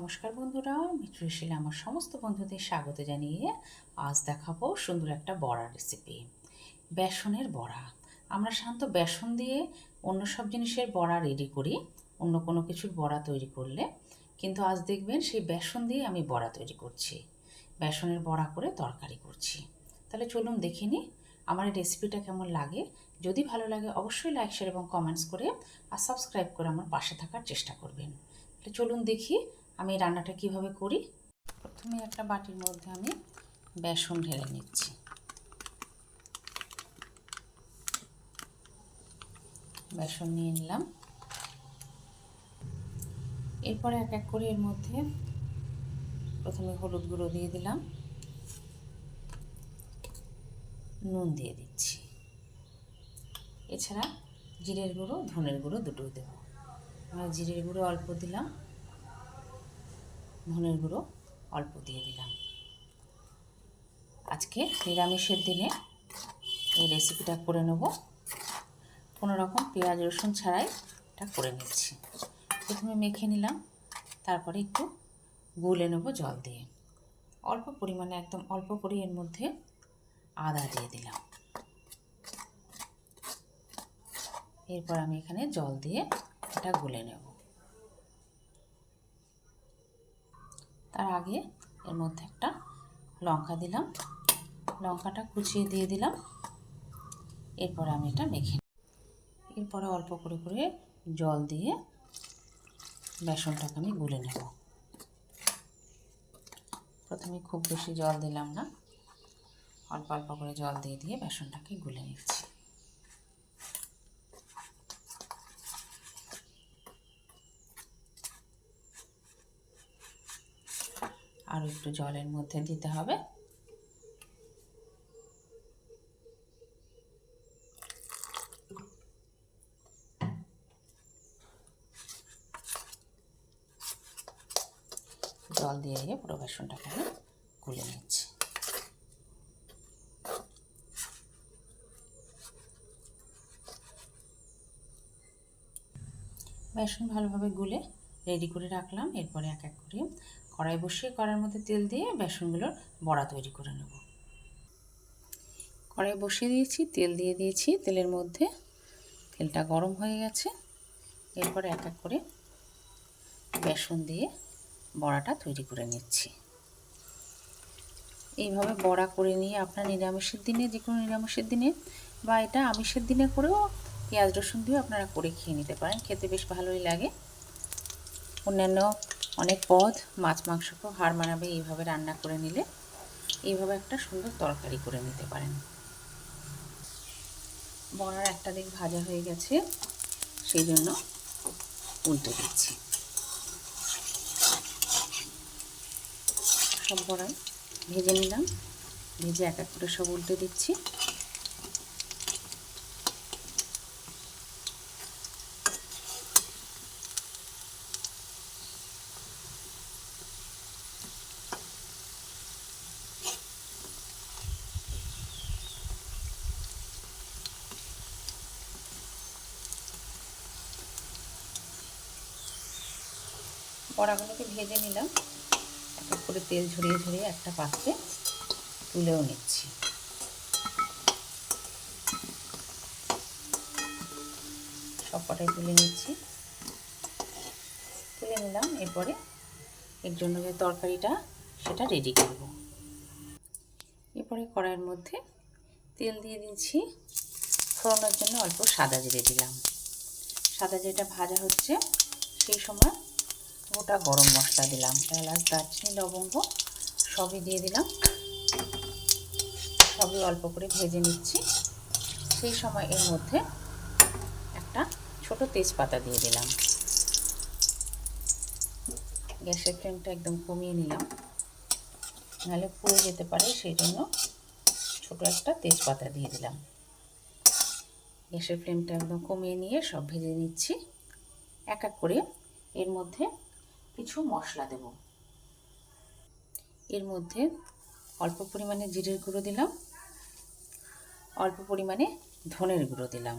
নমস্কার বন্ধুরা, মিত্রশীলে আমার সমস্ত বন্ধুদের স্বাগত জানিয়ে আজ দেখাবো সুন্দর একটা বড়া রেসিপি বেসনের বড়া। আমরা সাধারণত বেসন দিয়ে অন্য সব জিনিসের বড়া রেডি করি, অন্য কোনো কিছুর বড়া তৈরি করলে। কিন্তু আজ দেখবেন সেই বেসন দিয়ে আমি বড়া তৈরি করছি। বেসনের বড়া করে তরকারি করছি। তাহলে চলুন দেখে নিই আমার এই রেসিপিটা কেমন লাগে। যদি ভালো লাগে অবশ্যই লাইক শেয়ার এবং কমেন্টস করে আর সাবস্ক্রাইব করে আমার পাশে থাকার চেষ্টা করবেন। চলুন দেখি আমি রান্নাটা কীভাবে করি? প্রথমে একটা বাটির মধ্যে আমি বেসন ঢেলে নিচ্ছি। বেসন নিয়ে নিলাম। এরপরে এক এক করে এর মধ্যে প্রথমে হলুদ গুঁড়ো দিয়ে দিলাম। নুন দিয়ে দিচ্ছি। এছাড়া জিরের গুঁড়ো, ধনের গুঁড়ো দুটোই দেবো। আমরা জিরের গুঁড়ো অল্প দিলাম। ধনের গুঁড়ো অল্প দিয়ে দিলাম। আজকে নিরামিষের দিনে এই রেসিপিটা করে নেব। কোনো রকম পেঁয়াজ, রসুন ছাড়াই এটা করে নিচ্ছি। প্রথমে মেখে নিলাম, তারপরে একটু গুলে নেব জল দিয়ে। অল্প পরিমাণে, একদম অল্প করে এর মধ্যে আদা দিয়ে দিলাম। এরপর আমি এখানে জল দিয়ে এটা গুলে নেব। তার আগে এর মধ্যে একটা লঙ্কা দিলাম। লঙ্কাটা কুচিয়ে দিয়ে দিলাম। এরপর আমি এটা মেখে এরপরে অল্প করে করে জল দিয়ে বেসনটাকে আমি গুলে নেব। প্রথমে খুব বেশি জল দিলাম না। অল্প অল্প করে জল দিয়ে দিয়ে বেসনটাকে গুলে নিচ্ছি। আরও একটু জলের মধ্যে দিতে হবে। জল দিয়ে দিয়ে পুরো বেসনটাকে আমি গুলে নিচ্ছি। বেসন ভালোভাবে গুলে রেডি করে রাখলাম, এরপরে এক এক করে কড়াই বসিয়ে কড়াইয়ের মধ্যে তেল দিয়ে বেসনগুলোর বড়া তৈরি করে নেব। কড়াই বসিয়ে দিয়েছি, তেল দিয়ে দিয়েছি, তেলের মধ্যে তেলটা গরম হয়ে গেছে। এরপরে এক এক করে বেসন দিয়ে বড়াটা তৈরি করে নিচ্ছি। এইভাবে বড়া করে নিয়ে আপনার নিরামিষের দিনে, যে কোনো নিরামিষের দিনে বা এটা আমিষের দিনে করেও পেঁয়াজ রসুন দিয়েও আপনারা করে খেয়ে নিতে পারেন। খেতে বেশ ভালোই লাগে। অন্যান্য অনেক পদ, মাছ মাংসকেও হার মানাবে এইভাবে রান্না করে নিলে। এইভাবে একটা সুন্দর তরকারি করে নিতে পারেন। বড়ার একটা দিক ভাজা হয়ে গেছে, সেই জন্য উল্টে দিচ্ছি। সব বড়াই ভেজে নিলাম, ভেজে এক এক করে সব উল্টে দিচ্ছি। বড়াগুলোকে ভেজে নিলাম। এক করে তেল ঝরিয়ে ঝরিয়ে একটা পাত্রে তুলেও নিচ্ছি। সব কটাই তুলে নিচ্ছি। তুলে নিলাম, এরপরে এর জন্য যে তরকারিটা, সেটা রেডি করব। এরপরে কড়াইয়ের মধ্যে তেল দিয়ে দিচ্ছি। ফোড়নের জন্য অল্প সাদা জিরে দিলাম। সাদা জিরেটা ভাজা হচ্ছে, সেই সময় গোটা গরম মশলা দিলাম। এলাচ দারচিনি, লবঙ্গ সবই দিয়ে দিলাম। সবই অল্প করে ভেজে নিচ্ছি। সেই সময় এর মধ্যে একটা ছোট তেজপাতা দিয়ে দিলাম। গ্যাসের ফ্লেমটা একদম কমিয়ে নিলাম। নাহলে পুড়ে যেতে পারে, সেই জন্য ছোটো একটা তেজপাতা দিয়ে দিলাম। গ্যাসের ফ্লেমটা একদম কমিয়ে নিয়ে সব ভেজে নিচ্ছি। এক এক করে এর মধ্যে কিছু মশলা দেব। এর মধ্যে অল্প পরিমাণে জিরের গুঁড়ো দিলাম। অল্প পরিমাণে ধনের গুঁড়ো দিলাম।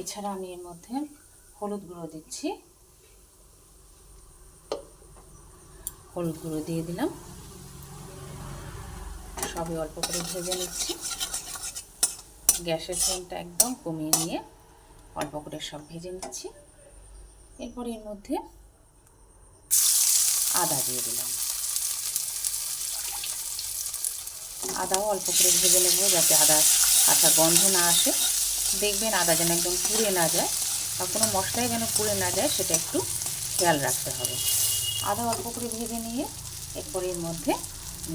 এছাড়া আমি এর মধ্যে হলুদ গুঁড়ো দিচ্ছি। হলুদ গুঁড়ো দিয়ে দিলাম। সবই অল্প করে ভেজে নিচ্ছি। গ্যাসের ফ্লেমটা একদম কমিয়ে নিয়ে অল্প করে সব ভেজে নিচ্ছি। এরপর এর মধ্যে আদা দিয়ে দিলাম। আদাও অল্প করে ভেজে নেব যাতে আদা কাঁচা গন্ধ না আসে। দেখবেন আদা যেন একদম পুড়ে না যায় বা কোনো মশলাই যেন পুড়ে না যায় সেটা একটু খেয়াল রাখতে হবে। আদা অল্প করে ভেজে নিয়ে এরপর এর মধ্যে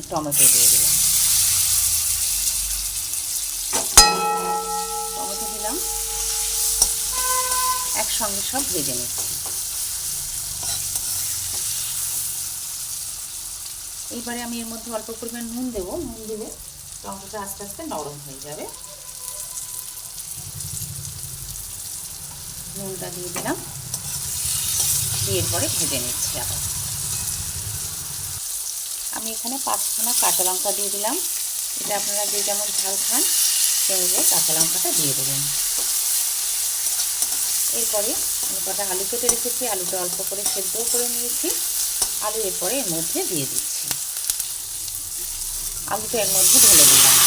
টমেটো দিয়ে দিলাম। টমেটো দিলাম। একসঙ্গে সব ভেজে নিচ্ছি। এইবারে আমি এর মধ্যে অল্প পরিমাণ নুন দেবো। নুন দিলে টমেটোটা আস্তে আস্তে নরম হয়ে যাবে। নুনটা দিয়ে দিলাম। দিয়ে এরপরে ভেজে নিচ্ছি আবার। আমি এখানে পাঁচখানা কাঁচা লঙ্কা দিয়ে দিলাম। এটা আপনারা যে যেমন ঝাল খান অনুযায়ী কাঁচা লঙ্কাটা দিয়ে দেবেন। এরপরে আমি কটা আলু কেটে রেখেছি। আলুটা অল্প করে সেদ্ধও করে নিয়েছি। আলু এরপরে এর মধ্যে দিয়ে দিচ্ছি। আলুটা এর মধ্যে ঢেলে দিলাম।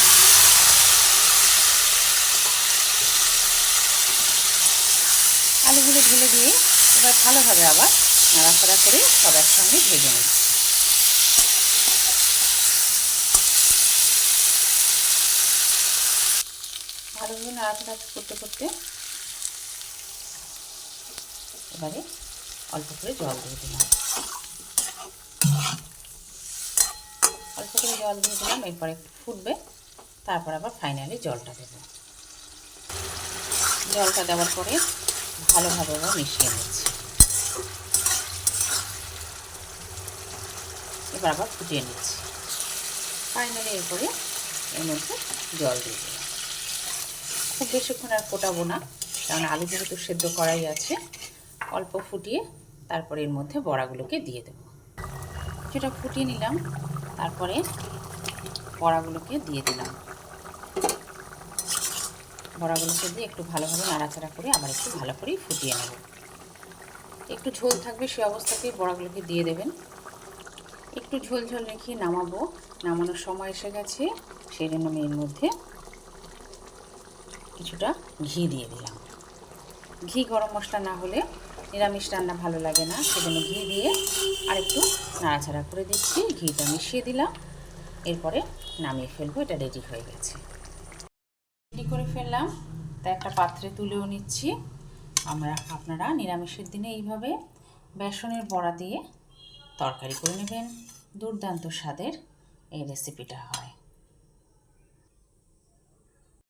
আলুগুলো ঢেলে দিয়ে এবার ভালোভাবে আবার নাড়াচাড়া করে সবার সঙ্গে ভেজে নিচ্ছি। ভালোভাবে নাড়াচাড়া করতে করতে এবারে অল্প করে জল দিয়ে দিলাম। অল্প করে জল দিয়ে দিলাম, এরপরে ফুটবে, তারপর আবার ফাইনালি জলটা দেব। জলটা দেওয়ার পরে ভালোভাবে আবার মিশিয়ে নিচ্ছি। এবার আবার ফুটিয়ে নিচ্ছি। ফাইনালি এরপরে এর মধ্যে জল দিয়ে দিলাম। খুব বেশিক্ষণ আর ফোটাবো না, কারণ আলু যেহেতু সেদ্ধ করাই আছে, অল্প ফুটিয়ে তারপরে এর মধ্যে বড়াগুলোকে দিয়ে দেবো। সেটা ফুটিয়ে নিলাম তারপরে বড়াগুলোকে দিয়ে দিলাম। বড়াগুলোকে দিয়ে একটু ভালোভাবে নাড়াচাড়া করে আবার একটু ভালো করেই ফুটিয়ে নেব। একটু ঝোল থাকবে সে অবস্থাতেই বড়াগুলোকে দিয়ে দেবেন। একটু ঝোল ঝোল রেখে নামাবো। নামানোর সময় এসে গেছে, সেই জন্য আমি এর মধ্যে কিছুটা ঘি দিয়ে দিলাম। ঘি গরম মশলা না হলে নিরামিষ রান্না ভালো লাগে না, সেজন্য ঘি দিয়ে আর একটু নাড়াচাড়া করে দিচ্ছি। ঘিটা মিশিয়ে দিলাম, এরপরে নামিয়ে ফেলব, এটা রেডি হয়ে গেছে। রেডি করে ফেললাম, তা একটা পাত্রে তুলেও নিচ্ছি। আমরা, আপনারা নিরামিষের দিনে এইভাবে বেসনের বড়া দিয়ে তরকারি করে নেবেন। দুর্দান্ত স্বাদের এই রেসিপিটা হয়।